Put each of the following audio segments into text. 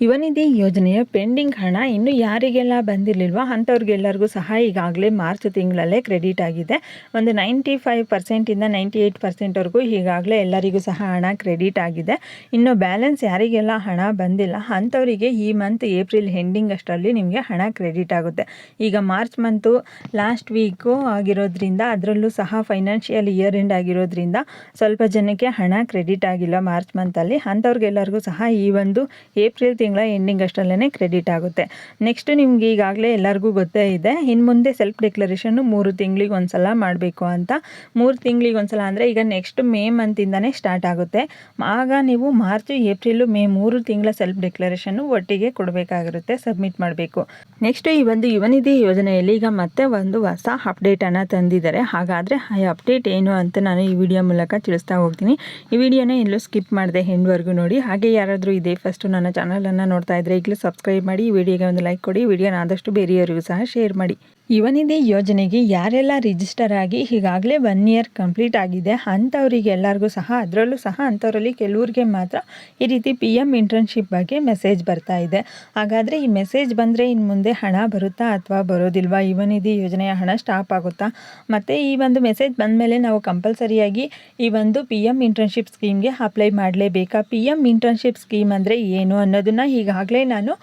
ಯುವನಿಧಿ ಯೋಜನೆಯ ಪೆಂಡಿಂಗ್ ಹಣ. ಇನ್ನು ಯಾರಿಗೆಲ್ಲ ಬಂದಿರಲಿಲ್ವೋ ಅಂಥವ್ರಿಗೆಲ್ಲರಿಗೂ ಸಹ ಈಗಾಗಲೇ ಮಾರ್ಚ್ ತಿಂಗಳಲ್ಲೇ ಕ್ರೆಡಿಟ್ ಆಗಿದೆ. ಒಂದು ನೈಂಟಿ ಫೈವ್ ಪರ್ಸೆಂಟಿಂದ ನೈಂಟಿ ಏಯ್ಟ್ ಪರ್ಸೆಂಟ್ವರೆಗೂ ಈಗಾಗಲೇ ಎಲ್ಲರಿಗೂ ಸಹ ಹಣ ಕ್ರೆಡಿಟ್ ಆಗಿದೆ. ಇನ್ನು ಬ್ಯಾಲೆನ್ಸ್ ಯಾರಿಗೆಲ್ಲ ಹಣ ಬಂದಿಲ್ಲ, ಅಂಥವರಿಗೆ ಈ ಮಂತ್ ಏಪ್ರಿಲ್ ಎಂಡಿಂಗ್ ಅಷ್ಟರಲ್ಲಿ ನಿಮಗೆ ಹಣ ಕ್ರೆಡಿಟ್ ಆಗುತ್ತೆ. ಈಗ ಮಾರ್ಚ್ ಮಂತು ಲಾಸ್ಟ್ ವೀಕು ಆಗಿರೋದ್ರಿಂದ ಅದರಲ್ಲೂ ಸಹ ಫೈನಾನ್ಷಿಯಲ್ ಇಯರ್ ಎಂಡ್ ಆಗಿರೋದ್ರಿಂದ ಸ್ವಲ್ಪ ಜನಕ್ಕೆ ಹಣ ಕ್ರೆಡಿಟ್ ಆಗಿಲ್ಲ ಮಾರ್ಚ್ ಮಂತಲ್ಲಿ. ಅಂಥವ್ರಿಗೆಲ್ಲರಿಗೂ ಸಹ ಈ ಒಂದು ಏಪ್ರಿಲ್ ತಿಂಗಳ ಎಂಡಿಂಗ್ ಅಷ್ಟರಲ್ಲೇ ಕ್ರೆಡಿಟ್ ಆಗುತ್ತೆ. ನೆಕ್ಸ್ಟ್ ನಿಮ್ಗೆ ಈಗಾಗಲೇ ಎಲ್ಲರಿಗೂ ಗೊತ್ತೇ ಇದೆ ಇನ್ನು ಮುಂದೆ ಸೆಲ್ಫ್ ಡಿಕ್ಲರೇಷನ್ನು ಮೂರು ತಿಂಗಳಿಗೆ ಒಂದು ಸಲ ಮಾಡಬೇಕು ಅಂತ. ಮೂರು ತಿಂಗಳಿಗೆ ಒಂದು ಸಲ ಅಂದರೆ ಈಗ ನೆಕ್ಸ್ಟ್ ಮೇ ಮಂತಿಂದನೇ ಸ್ಟಾರ್ಟ್ ಆಗುತ್ತೆ. ಆಗ ನೀವು ಮಾರ್ಚ್ ಏಪ್ರಿಲು ಮೇ ಮೂರು ತಿಂಗಳ ಸೆಲ್ಫ್ ಡಿಕ್ಲರೇಷನ್ನು ಒಟ್ಟಿಗೆ ಕೊಡಬೇಕಾಗಿರುತ್ತೆ ಸಬ್ಮಿಟ್ ಮಾಡಬೇಕು. ನೆಕ್ಸ್ಟ್ ಈ ಒಂದು ಯುವನಿಧಿ ಯೋಜನೆಯಲ್ಲಿ ಈಗ ಮತ್ತೆ ಒಂದು ಹೊಸ ಅಪ್ಡೇಟನ್ನು ತಂದಿದ್ದಾರೆ. ಹಾಗಾದರೆ ಆ ಅಪ್ಡೇಟ್ ಏನು ಅಂತ ನಾನು ಈ ವಿಡಿಯೋ ಮೂಲಕ ತಿಳಿಸ್ತಾ ಹೋಗ್ತೀನಿ. ಈ ವಿಡಿಯೋನ ಎಲ್ಲೂ ಸ್ಕಿಪ್ ಮಾಡಿದೆ ಹೆಂಡ್ವರೆಗೂ ನೋಡಿ. ಹಾಗೆ ಯಾರಾದರೂ ಇದೆ ಫಸ್ಟು ನನ್ನ ಚಾನಲನ್ನು ನೋಡ್ತಾ ಇದ್ದರೆ ಈಗಲೂ ಸಬ್ಸ್ಕ್ರೈಬ್ ಮಾಡಿ ವಿಡಿಯೋಗೆ ಒಂದು ಲೈಕ್ ಕೊಡಿ ವಿಡಿಯೋನ ಆದಷ್ಟು ಬೇರೆಯವರಿಗೂ ಸಹ ಶೇರ್ ಮಾಡಿ. ಯುವನಿಧಿ ಯೋಜನೆಗೆ ಯಾರೆಲ್ಲ ರಿಜಿಸ್ಟರ್ ಆಗಿ ಈಗಾಗಲೇ ಒನ್ ಇಯರ್ ಕಂಪ್ಲೀಟ್ ಆಗಿದೆ, ಅಂಥವರಿಗೆ ಎಲ್ಲರಿಗೂ ಸಹ, ಅದರಲ್ಲೂ ಸಹ ಅಂಥವರಲ್ಲಿ ಕೆಲವ್ರಿಗೆ ಮಾತ್ರ ಈ ರೀತಿ ಪಿ ಎಂ ಇಂಟರ್ನ್ಶಿಪ್ ಬಗ್ಗೆ ಮೆಸೇಜ್ ಬರ್ತಾ ಇದೆ. ಹಾಗಾದರೆ ಈ ಮೆಸೇಜ್ ಬಂದರೆ ಇನ್ನು ಮುಂದೆ ಹಣ ಬರುತ್ತಾ ಅಥವಾ ಬರೋದಿಲ್ವಾ? ಯುವನಿಧಿ ಯೋಜನೆಯ ಹಣ ಸ್ಟಾಪ್ ಆಗುತ್ತಾ? ಮತ್ತು ಈ ಒಂದು ಮೆಸೇಜ್ ಬಂದಮೇಲೆ ನಾವು ಕಂಪಲ್ಸರಿಯಾಗಿ ಈ ಒಂದು ಪಿ ಎಂ ಇಂಟರ್ನ್ಶಿಪ್ ಸ್ಕೀಮ್ಗೆ ಅಪ್ಲೈ ಮಾಡಲೇಬೇಕಾ? ಪಿ ಎಂ ಇಂಟರ್ನ್ಶಿಪ್ ಸ್ಕೀಮ್ ಅಂದರೆ ಏನು ಅನ್ನೋದನ್ನು ಈಗಾಗಲೇ ನಾನು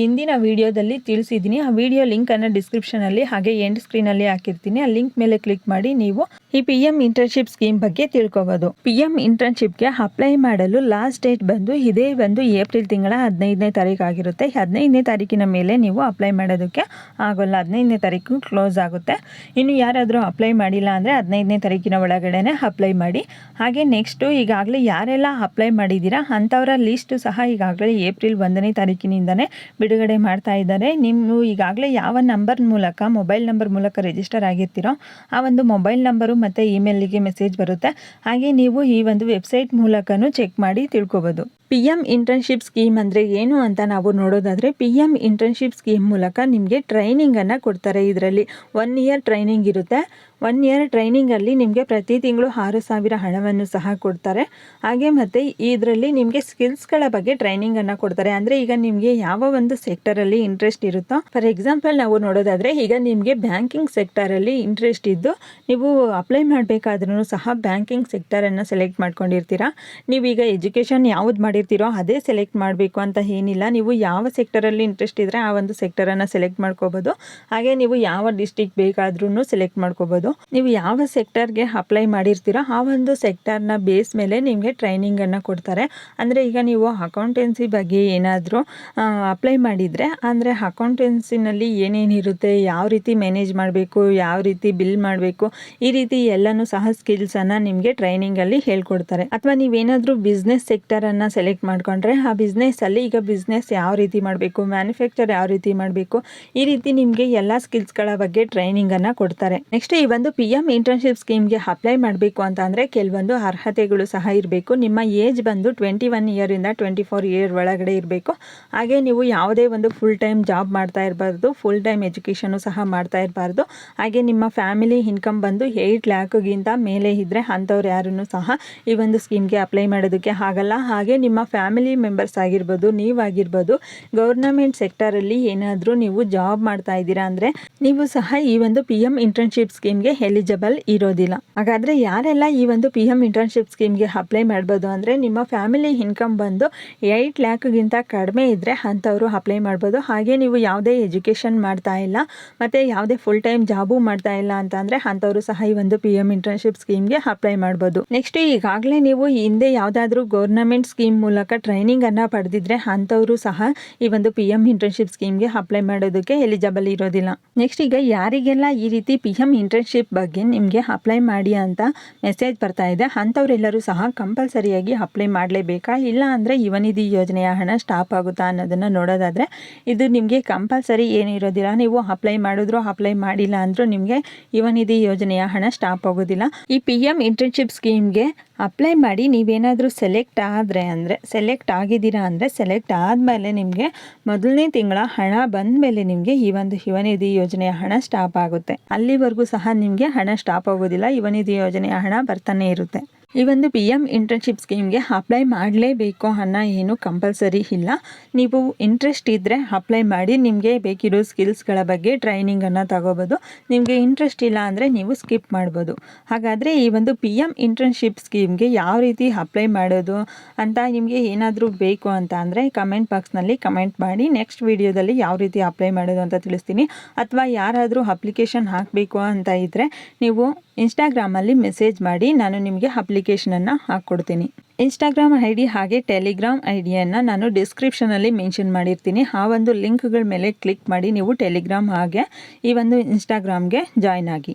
ಹಿಂದಿನ ವಿಡಿಯೋದಲ್ಲಿ ತಿಳಿಸಿದ್ದೀನಿ. ಆ ವಿಡಿಯೋ ಲಿಂಕನ್ನು ಡಿಸ್ಕ್ರಿಪ್ಷನಲ್ಲಿ ಹಾಗೆ ಎಂಡ್ ಸ್ಕ್ರೀನಲ್ಲಿ ಹಾಕಿರ್ತೀನಿ. ಆ ಲಿಂಕ್ ಮೇಲೆ ಕ್ಲಿಕ್ ಮಾಡಿ ನೀವು ಈ ಪಿ ಎಂ ಇಂಟರ್ನ್ಶಿಪ್ ಸ್ಕೀಮ್ ಬಗ್ಗೆ ತಿಳ್ಕೋಬಹುದು ಪಿ ಎಂ ಇಂಟರ್ನ್ಶಿಪ್ಗೆ ಅಪ್ಲೈ ಮಾಡಲು ಲಾಸ್ಟ್ ಡೇಟ್ ಬಂದು ಇದೇ ಒಂದು ಏಪ್ರಿಲ್ ತಿಂಗಳ ಹದಿನೈದನೇ ತಾರೀಕು ಆಗಿರುತ್ತೆ. ಹದಿನೈದನೇ ತಾರೀಕಿನ ಮೇಲೆ ನೀವು ಅಪ್ಲೈ ಮಾಡೋದಕ್ಕೆ ಆಗೋಲ್ಲ. ಹದಿನೈದನೇ ತಾರೀಕು ಕ್ಲೋಸ್ ಆಗುತ್ತೆ. ಇನ್ನು ಯಾರಾದರೂ ಅಪ್ಲೈ ಮಾಡಿಲ್ಲ ಅಂದರೆ ಹದಿನೈದನೇ ತಾರೀಕಿನ ಒಳಗಡೆನೆ ಅಪ್ಲೈ ಮಾಡಿ. ಹಾಗೆ ನೆಕ್ಸ್ಟು ಈಗಾಗಲೇ ಯಾರೆಲ್ಲ ಅಪ್ಲೈ ಮಾಡಿದ್ದೀರಾ ಅಂಥವರ ಲಿಸ್ಟು ಸಹ ಈಗಾಗಲೇ ಏಪ್ರಿಲ್ ಒಂದನೇ ತಾರೀಕಿನಿಂದನೇ ಬಿಡುಗಡೆ ಮಾಡ್ತಾ ಇದ್ದಾರೆ. ನೀವು ಈಗಾಗಲೇ ಯಾವ ನಂಬರ್ ಮೂಲಕ ಮೊಬೈಲ್ ನಂಬರ್ ಮೂಲಕ ರಿಜಿಸ್ಟರ್ ಆಗಿರ್ತೀರೋ, ಆ ಒಂದು ಮೊಬೈಲ್ ನಂಬರು ಮತ್ತು ಇಮೇಲಿಗೆ ಮೆಸೇಜ್ ಬರುತ್ತೆ. ಹಾಗೆ ನೀವು ಈ ಒಂದು ವೆಬ್ಸೈಟ್ ಮೂಲಕನೂ ಚೆಕ್ ಮಾಡಿ ತಿಳ್ಕೊಬೋದು. ಪಿ ಎಂ ಇಂಟರ್ನ್ಶಿಪ್ ಸ್ಕೀಮ್ ಅಂದರೆ ಏನು ಅಂತ ನಾವು ನೋಡೋದಾದರೆ ಪಿ ಎಂ ಇಂಟರ್ನ್ಶಿಪ್ ಸ್ಕೀಮ್ ಮೂಲಕ ನಿಮಗೆ ಟ್ರೈನಿಂಗನ್ನು ಕೊಡ್ತಾರೆ ಇದರಲ್ಲಿ. ಒನ್ ಇಯರ್ ಟ್ರೈನಿಂಗ್ ಇರುತ್ತೆ. ಒನ್ ಇಯರ್ ಟ್ರೈನಿಂಗಲ್ಲಿ ನಿಮಗೆ ಪ್ರತಿ ತಿಂಗಳು ಆರು ಸಾವಿರ ಹಣವನ್ನು ಸಹ ಕೊಡ್ತಾರೆ. ಹಾಗೆ ಮತ್ತು ಇದರಲ್ಲಿ ನಿಮಗೆ ಸ್ಕಿಲ್ಸ್ಗಳ ಬಗ್ಗೆ ಟ್ರೈನಿಂಗನ್ನು ಕೊಡ್ತಾರೆ. ಅಂದರೆ ಈಗ ನಿಮಗೆ ಯಾವ ಒಂದು ಸೆಕ್ಟರಲ್ಲಿ ಇಂಟ್ರೆಸ್ಟ್ ಇರುತ್ತೋ ಫಾರ್ ಎಕ್ಸಾಂಪಲ್ ನಾವು ನೋಡೋದಾದರೆ ಈಗ ನಿಮಗೆ ಬ್ಯಾಂಕಿಂಗ್ ಸೆಕ್ಟರಲ್ಲಿ ಇಂಟ್ರೆಸ್ಟ್ ಇದ್ದು, ನೀವು ಅಪ್ಲೈ ಮಾಡಬೇಕಾದ್ರೂ ಸಹ ಬ್ಯಾಂಕಿಂಗ್ ಸೆಕ್ಟರನ್ನು ಸೆಲೆಕ್ಟ್ ಮಾಡ್ಕೊಂಡಿರ್ತೀರಾ. ನೀವೀಗ ಎಜುಕೇಷನ್ ಯಾವ್ದು ಮಾಡಿರ್ತೀರೋ ಅದೇ ಸೆಲೆಕ್ಟ್ ಮಾಡಬೇಕು ಅಂತ ಏನಿಲ್ಲ. ನೀವು ಯಾವ ಸೆಕ್ಟರಲ್ಲಿ ಇಂಟ್ರೆಸ್ಟ್ ಇದ್ದರೆ ಆ ಒಂದು ಸೆಕ್ಟರನ್ನು ಸೆಲೆಕ್ಟ್ ಮಾಡ್ಕೋಬೋದು. ಹಾಗೆ ನೀವು ಯಾವ ಡಿಸ್ಟಿಕ್ ಬೇಕಾದ್ರೂ ಸೆಲೆಕ್ಟ್ ಮಾಡ್ಕೋಬೋದು. ನೀವು ಯಾವ ಸೆಕ್ಟರ್ಗೆ ಅಪ್ಲೈ ಮಾಡಿರ್ತೀರೋ ಆ ಒಂದು ಸೆಕ್ಟರ್ನ ಬೇಸ್ ಮೇಲೆ ನಿಮಗೆ ಟ್ರೈನಿಂಗನ್ನು ಕೊಡ್ತಾರೆ. ಅಂದರೆ ಈಗ ನೀವು ಅಕೌಂಟೆನ್ಸಿ ಬಗ್ಗೆ ಏನಾದರೂ ಅಪ್ಲೈ ಮಾಡಿದರೆ, ಅಂದರೆ ಅಕೌಂಟೆನ್ಸಿನಲ್ಲಿ ಏನೇನಿರುತ್ತೆ ಯಾವ ರೀತಿ ಮ್ಯಾನೇಜ್ ಮಾಡಬೇಕು, ಯಾವ ರೀತಿ ಬಿಲ್ ಮಾಡಬೇಕು, ಈ ರೀತಿ ಎಲ್ಲನೂ ಸಹ ಸ್ಕಿಲ್ಸನ್ನು ನಿಮಗೆ ಟ್ರೈನಿಂಗಲ್ಲಿ ಹೇಳ್ಕೊಡ್ತಾರೆ. ಅಥವಾ ನೀವೇನಾದರೂ ಬಿಸ್ನೆಸ್ ಸೆಕ್ಟರನ್ನು ಸೆಲೆಕ್ಟ್ ಮಾಡಿಕೊಂಡ್ರೆ ಆ ಬಿಸ್ನೆಸ್ಸಲ್ಲಿ ಈಗ ಬಿಸ್ನೆಸ್ ಯಾವ ರೀತಿ ಮಾಡಬೇಕು ಮ್ಯಾನುಫ್ಯಾಕ್ಚರ್ ಯಾವ ರೀತಿ ಮಾಡಬೇಕು, ಈ ರೀತಿ ನಿಮಗೆ ಎಲ್ಲ ಸ್ಕಿಲ್ಸ್ಗಳ ಬಗ್ಗೆ ಟ್ರೈನಿಂಗನ್ನು ಕೊಡ್ತಾರೆ. ನೆಕ್ಸ್ಟ್ ಈ ಒಂದು ಪಿ ಎಂ ಇಂಟರ್ನ್ಶಿಪ್ ಸ್ಕೀಮ್ಗೆ ಅಪ್ಲೈ ಮಾಡಬೇಕು ಅಂತ ಅಂದರೆ ಕೆಲವೊಂದು ಅರ್ಹತೆಗಳು ಸಹ ಇರಬೇಕು. ನಿಮ್ಮ ಏಜ್ ಬಂದು ಟ್ವೆಂಟಿ ಒನ್ ಇಯರಿಂದ ಟ್ವೆಂಟಿ ಫೋರ್ ಇಯರ್ ಒಳಗಡೆ ಇರಬೇಕು. ಹಾಗೆ ನೀವು ಯಾವುದೇ ಒಂದು ಫುಲ್ ಟೈಮ್ ಜಾಬ್ ಮಾಡ್ತಾ ಇರಬಾರ್ದು ಫುಲ್ ಟೈಮ್ ಎಜುಕೇಷನು ಸಹ ಮಾಡ್ತಾ ಇರಬಾರ್ದು. ಹಾಗೆ ನಿಮ್ಮ ಫ್ಯಾಮಿಲಿ ಇನ್ಕಮ್ ಬಂದು ಏಯ್ಟ್ ಲ್ಯಾಕ್ಗಿಂತ ಮೇಲೆ ಇದ್ದರೆ ಅಂಥವ್ರು ಯಾರೂ ಸಹ ಈ ಒಂದು ಸ್ಕೀಮ್ಗೆ ಅಪ್ಲೈ ಮಾಡೋದಕ್ಕೆ ಆಗಲ್ಲ. ಹಾಗೆ ನಿಮ್ಮ ಫ್ಯಾಮಿಲಿ ಮೆಂಬರ್ಸ್ ಆಗಿರ್ಬೋದು, ನೀವಾಗಿರ್ಬೋದು, ಗೌರ್ನಮೆಂಟ್ ಸೆಕ್ಟರಲ್ಲಿ ಏನಾದರೂ ನೀವು ಜಾಬ್ ಮಾಡ್ತಾ ಇದ್ದೀರಾ ಅಂದರೆ ನೀವು ಸಹ ಈ ಒಂದು ಪಿ ಎಂ ಇಂಟರ್ನ್ಶಿಪ್ ಸ್ಕೀಮ್ಗೆ ಎಲಿಜಿಬಲ್ ಇರೋದಿಲ್ಲ. ಹಾಗಾದ್ರೆ ಯಾರೆಲ್ಲ ಈ ಒಂದು ಪಿ ಎಂ ಇಂಟರ್ನ್ಶಿಪ್ ಸ್ಕೀಮ್ಗೆ ಅಪ್ಲೈ ಮಾಡ್ಬೋದು ಅಂದರೆ ನಿಮ್ಮ ಫ್ಯಾಮಿಲಿ ಇನ್ಕಮ್ ಬಂದು ಏಯ್ಟ್ ಲ್ಯಾಕ್ಗಿಂತ ಕಡಿಮೆ ಇದ್ದರೆ ಅಂಥವರು ಅಪ್ಲೈ ಮಾಡ್ಬೋದು. ಹಾಗೆ ನೀವು ಯಾವುದೇ ಎಜುಕೇಷನ್ ಮಾಡ್ತಾ ಇಲ್ಲ, ಮತ್ತು ಯಾವುದೇ ಫುಲ್ ಟೈಮ್ ಜಾಬು ಮಾಡ್ತಾ ಇಲ್ಲ ಅಂತ ಅಂದರೆ ಅಂಥವರು ಸಹ ಈ ಒಂದು ಪಿ ಎಂ ಇಂಟರ್ನ್ಶಿಪ್ ಸ್ಕೀಮ್ಗೆ ಅಪ್ಲೈ ಮಾಡ್ಬೋದು. ನೆಕ್ಸ್ಟ್ ಈಗಾಗಲೇ ನೀವು ಹಿಂದೆ ಯಾವುದಾದ್ರೂ ಗೌರ್ನಮೆಂಟ್ ಸ್ಕೀಮ್ ಮೂಲಕ ಟ್ರೈನಿಂಗನ್ನು ಪಡೆದಿದ್ರೆ ಅಂಥವರು ಸಹ ಈ ಒಂದು ಪಿ ಎಂ ಇಂಟರ್ನ್ಶಿಪ್ ಸ್ಕೀಮ್ಗೆ ಅಪ್ಲೈ ಮಾಡೋದಕ್ಕೆ ಎಲಿಜಿಬಲ್ ಇರೋದಿಲ್ಲ. ನೆಕ್ಸ್ಟ್ ಈಗ ಯಾರಿಗೆಲ್ಲ ಈ ರೀತಿ ಪಿ ಎಂ ಇಂಟರ್ನ್ಶಿಪ್ ಬಗ್ಗೆ ನಿಮಗೆ ಅಪ್ಲೈ ಮಾಡಿ ಅಂತ ಮೆಸೇಜ್ ಬರ್ತಾ ಇದೆ, ಅಂಥವರೆಲ್ಲರೂ ಸಹ ಕಂಪಲ್ಸರಿಯಾಗಿ ಅಪ್ಲೈ ಮಾಡಲೇಬೇಕಾ? ಇಲ್ಲ ಅಂದರೆ ಯುವನಿಧಿ ಯೋಜನೆಯ ಹಣ ಸ್ಟಾಪ್ ಆಗುತ್ತಾ ಅನ್ನೋದನ್ನು ನೋಡೋದಾದರೆ ಇದು ನಿಮಗೆ ಕಂಪಲ್ಸರಿ ಏನಿರೋದಿಲ್ಲ ನೀವು ಅಪ್ಲೈ ಮಾಡಿದ್ರು ಅಪ್ಲೈ ಮಾಡಿಲ್ಲ ಅಂದರೂ ನಿಮಗೆ ಯುವನಿಧಿ ಯೋಜನೆಯ ಹಣ ಸ್ಟಾಪ್ ಆಗೋದಿಲ್ಲ. ಈ ಪಿ ಎಂ ಇಂಟರ್ನ್ಶಿಪ್ ಸ್ಕೀಮ್ಗೆ ಅಪ್ಲೈ ಮಾಡಿ ನೀವೇನಾದರೂ ಸೆಲೆಕ್ಟ್ ಆದರೆ ಅಂದರೆ ಸೆಲೆಕ್ಟ್ ಆಗಿದ್ದೀರಾ ಅಂದರೆ ಸೆಲೆಕ್ಟ್ ಆದಮೇಲೆ ನಿಮಗೆ ಮೊದಲನೇ ತಿಂಗಳ ಹಣ ಬಂದ ಮೇಲೆ ನಿಮಗೆ ಈ ಒಂದು ಯುವನಿಧಿ ಯೋಜನೆಯ ಹಣ ಸ್ಟಾಪ್ ಆಗುತ್ತೆ. ಅಲ್ಲಿವರೆಗೂ ಸಹ ನಿಮಗೆ ಹಣ ಸ್ಟಾಪ್ ಆಗೋದಿಲ್ಲ. ಯುವನಿಧಿ ಯೋಜನೆಯ ಹಣ ಬರ್ತಾನೆ ಇರುತ್ತೆ. ಈ ಒಂದು ಪಿ ಎಂ ಇಂಟರ್ನ್ಶಿಪ್ ಸ್ಕೀಮ್ಗೆ ಅಪ್ಲೈ ಮಾಡಲೇಬೇಕು ಅನ್ನೋ ಏನು ಕಂಪಲ್ಸರಿ ಇಲ್ಲ. ನೀವು ಇಂಟ್ರೆಸ್ಟ್ ಇದ್ದರೆ ಅಪ್ಲೈ ಮಾಡಿ, ನಿಮಗೆ ಬೇಕಿರೋ ಸ್ಕಿಲ್ಸ್ಗಳ ಬಗ್ಗೆ ಟ್ರೈನಿಂಗನ್ನು ತಗೋಬೋದು. ನಿಮಗೆ ಇಂಟ್ರೆಸ್ಟ್ ಇಲ್ಲ ಅಂದರೆ ನೀವು ಸ್ಕಿಪ್ ಮಾಡ್ಬೋದು. ಹಾಗಾದರೆ ಈ ಒಂದು ಪಿ ಎಂ ಇಂಟರ್ನ್ಶಿಪ್ ಸ್ಕೀಮ್ಗೆ ಯಾವ ರೀತಿ ಅಪ್ಲೈ ಮಾಡೋದು ಅಂತ ನಿಮಗೆ ಏನಾದರೂ ಬೇಕು ಅಂತ ಅಂದರೆ ಕಮೆಂಟ್ ಬಾಕ್ಸ್ನಲ್ಲಿ ಕಮೆಂಟ್ ಮಾಡಿ ನೆಕ್ಸ್ಟ್ ವಿಡಿಯೋದಲ್ಲಿ ಯಾವ ರೀತಿ ಅಪ್ಲೈ ಮಾಡೋದು ಅಂತ ತಿಳಿಸ್ತೀನಿ. ಅಥವಾ ಯಾರಾದರೂ ಅಪ್ಲಿಕೇಶನ್ ಹಾಕಬೇಕು ಅಂತ ಇದ್ದರೆ ನೀವು ಇನ್ಸ್ಟಾಗ್ರಾಮಲ್ಲಿ ಮೆಸೇಜ್ ಮಾಡಿ ನಾನು ನಿಮಗೆ ಅಪ್ಲಿಕೇಶನನ್ನು ಹಾಕ್ಕೊಡ್ತೀನಿ. ಇನ್ಸ್ಟಾಗ್ರಾಮ್ ಐ ಡಿ ಹಾಗೆ ಟೆಲಿಗ್ರಾಮ್ ಐ ಡಿಯನ್ನು ನಾನು ಡಿಸ್ಕ್ರಿಪ್ಷನಲ್ಲಿ ಮೆನ್ಷನ್ ಮಾಡಿರ್ತೀನಿ. ಆ ಒಂದು ಲಿಂಕ್ಗಳ ಮೇಲೆ ಕ್ಲಿಕ್ ಮಾಡಿ ನೀವು ಟೆಲಿಗ್ರಾಮ್ ಹಾಗೆ ಈ ಒಂದು ಇನ್ಸ್ಟಾಗ್ರಾಮ್ಗೆ ಜಾಯ್ನ್ ಆಗಿ.